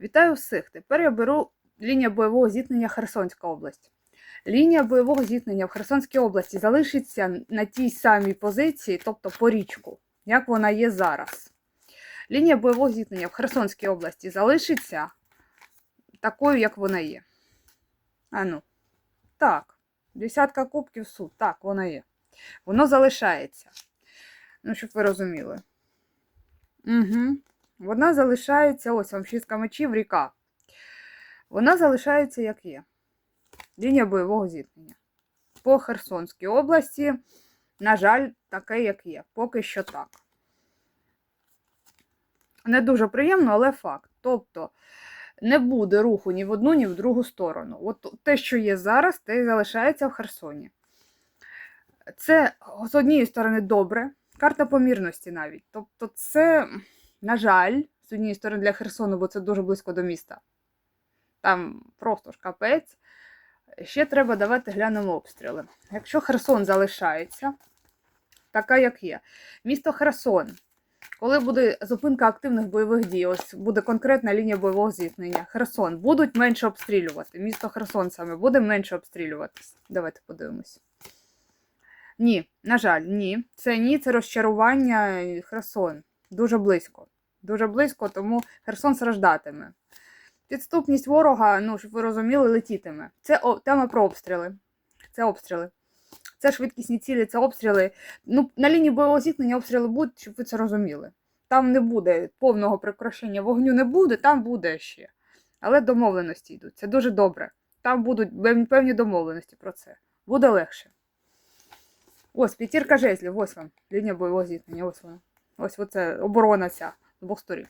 Вітаю всіх! Тепер я беру лінія бойового зіткнення Херсонська область. Лінія бойового зіткнення в Херсонській області залишиться на тій самій позиції, тобто по річку, як вона є зараз. Лінія бойового зіткнення в Херсонській області залишиться такою, як вона є. А ну, так, десятка кубків суд, так, вона є. Воно залишається. Ну, щоб ви розуміли. Угу. Вона залишається, ось вам шістка мечів, ріка. Вона залишається як є. Лінія бойового зіткнення. По Херсонській області, на жаль, таке, як є. Поки що так. Не дуже приємно, але факт. Тобто не буде руху ні в одну, ні в другу сторону. От те, що є зараз, те і залишається в Херсоні. Це з однієї сторони добре, карта помірності навіть. Тобто, це, на жаль, з однієї сторони для Херсону, бо це дуже близько до міста. Там просто ж капець. Ще треба давати глянемо обстріли. Якщо Херсон залишається, така як є. Місто Херсон. Коли буде зупинка активних бойових дій, ось буде конкретна лінія бойового зіткнення. Херсон будуть менше обстрілювати. Місто Херсон саме буде менше обстрілюватись. Давайте подивимось. Ні, на жаль, ні. Це ні, це розчарування Херсон. Дуже близько. Дуже близько, тому Херсон страждатиме. Підступність ворога, ну, щоб ви розуміли, летітиме. Це о, тема про обстріли. Це обстріли. Це швидкісні цілі, це обстріли. Ну, на лінії бойового зіткнення обстріли будуть, щоб ви це розуміли. Там не буде повного прекращення вогню, не буде, там буде ще. Але домовленості йдуть. Це дуже добре. Там будуть певні домовленості про це. Буде легше. Ось, п'ятірка жезлів, ось вам. Лінія бойового зіткнення, ось вона. Ось оце оборона ця з двох сторін.